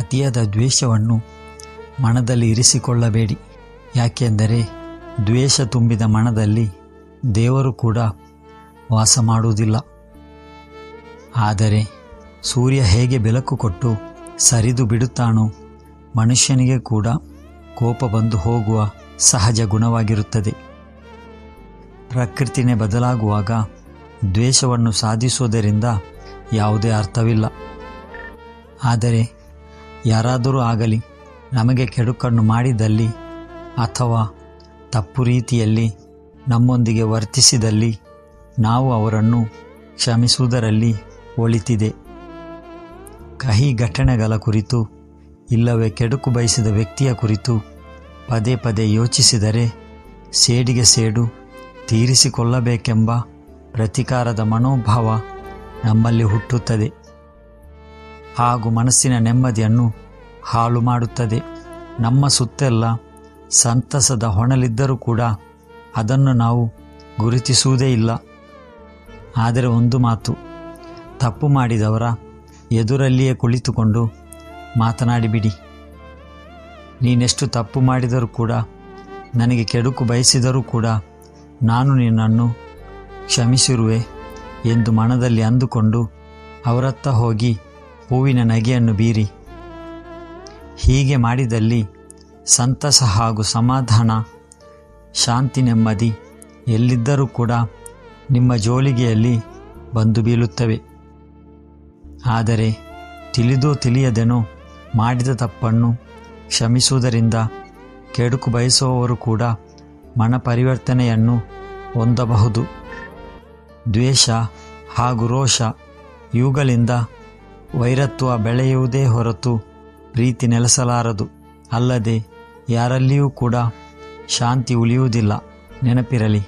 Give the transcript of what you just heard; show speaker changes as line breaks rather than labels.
ಅತಿಯಾದ ದ್ವೇಷವನ್ನು ಮನದಲ್ಲಿ ಇರಿಸಿಕೊಳ್ಳಬೇಡಿ. ಯಾಕೆಂದರೆ ದ್ವೇಷ ತುಂಬಿದ ಮನದಲ್ಲಿ ದೇವರು ಕೂಡ ವಾಸ ಮಾಡುವುದಿಲ್ಲ. ಆದರೆ ಸೂರ್ಯ ಹೇಗೆ ಬೆಳಕು ಕೊಟ್ಟು ಸರಿದು ಬಿಡುತ್ತಾನೋ ಮನುಷ್ಯನಿಗೆ ಕೂಡ ಕೋಪ ಬಂದು ಹೋಗುವ ಸಹಜ ಗುಣವಾಗಿರುತ್ತದೆ. ಪ್ರಕೃತಿನೇ ಬದಲಾಗುವಾಗ ದ್ವೇಷವನ್ನು ಸಾಧಿಸುವುದರಿಂದ ಯಾವುದೇ ಅರ್ಥವಿಲ್ಲ. ಆದರೆ ಯಾರಾದರೂ ಆಗಲಿ ನಮಗೆ ಕೆಡುಕನ್ನು ಮಾಡಿದಲ್ಲಿ ಅಥವಾ ತಪ್ಪು ರೀತಿಯಲ್ಲಿ ನಮ್ಮೊಂದಿಗೆ ವರ್ತಿಸಿದಲ್ಲಿ ನಾವು ಅವರನ್ನು ಕ್ಷಮಿಸುವುದರಲ್ಲಿ ಒಳಿತಿದೆ. ಕಹಿ ಘಟನೆಗಳ ಕುರಿತು ಇಲ್ಲವೇ ಕೆಡುಕು ಬಯಸಿದ ವ್ಯಕ್ತಿಯ ಕುರಿತು ಪದೇ ಪದೇ ಯೋಚಿಸಿದರೆ ಸೇಡಿಗೆ ಸೇಡು ತೀರಿಸಿಕೊಳ್ಳಬೇಕೆಂಬ ಪ್ರತಿಕಾರದ ಮನೋಭಾವ ನಮ್ಮಲ್ಲಿ ಹುಟ್ಟುತ್ತದೆ. ಹಾಗೂ ಮನಸ್ಸಿನ ನೆಮ್ಮದಿಯನ್ನು ಹಾಳು ಮಾಡುತ್ತದೆ. ನಮ್ಮ ಸುತ್ತೆಲ್ಲ ಸಂತಸದ ಹೊಣಲಿದ್ದರೂ ಕೂಡ ಅದನ್ನು ನಾವು ಗುರುತಿಸುವುದೇ ಇಲ್ಲ. ಆದರೆ ಒಂದು ಮಾತು, ತಪ್ಪು ಮಾಡಿದವರ ಎದುರಲ್ಲಿಯೇ ಕುಳಿತುಕೊಂಡು ಮಾತನಾಡಿಬಿಡಿ. ನೀನೆಷ್ಟು ತಪ್ಪು ಮಾಡಿದರೂ ಕೂಡ, ನನಗೆ ಕೆಡುಕು ಬಯಸಿದರೂ ಕೂಡ ನಾನು ನಿನ್ನನ್ನು ಕ್ಷಮಿಸಿರುವೆ ಎಂದು ಮನದಲ್ಲಿ ಅಂದುಕೊಂಡು ಅವರತ್ತ ಹೋಗಿ ಹೂವಿನ ನಗೆಯನ್ನು ಬೀರಿ. ಹೀಗೆ ಮಾಡಿದಲ್ಲಿ ಸಂತಸ ಹಾಗೂ ಸಮಾಧಾನ, ಶಾಂತಿ ನೆಮ್ಮದಿ ಎಲ್ಲಿದ್ದರೂ ಕೂಡ ನಿಮ್ಮ ಜೋಳಿಗೆಯಲ್ಲಿ ಬಂದು ಬೀಳುತ್ತವೆ. ಆದರೆ ತಿಳಿದೋ ತಿಳಿಯದೆನೋ ಮಾಡಿದ ತಪ್ಪನ್ನು ಕ್ಷಮಿಸುವುದರಿಂದ ಕೆಡುಕು ಬಯಸುವವರು ಕೂಡ ಮನ ಪರಿವರ್ತನೆಯನ್ನು ಹೊಂದಬಹುದು. ದ್ವೇಷ ಹಾಗೂ ರೋಷ ಇವುಗಳಿಂದ ವೈರತ್ವ ಬೆಳೆಯುವುದೇ ಹೊರತು ಪ್ರೀತಿ ನೆಲೆಸಲಾರದು. ಅಲ್ಲದೆ ಯಾರಲ್ಲಿಯೂ ಕೂಡ ಶಾಂತಿ ಉಳಿಯುವುದಿಲ್ಲ. ನೆನಪಿರಲಿ.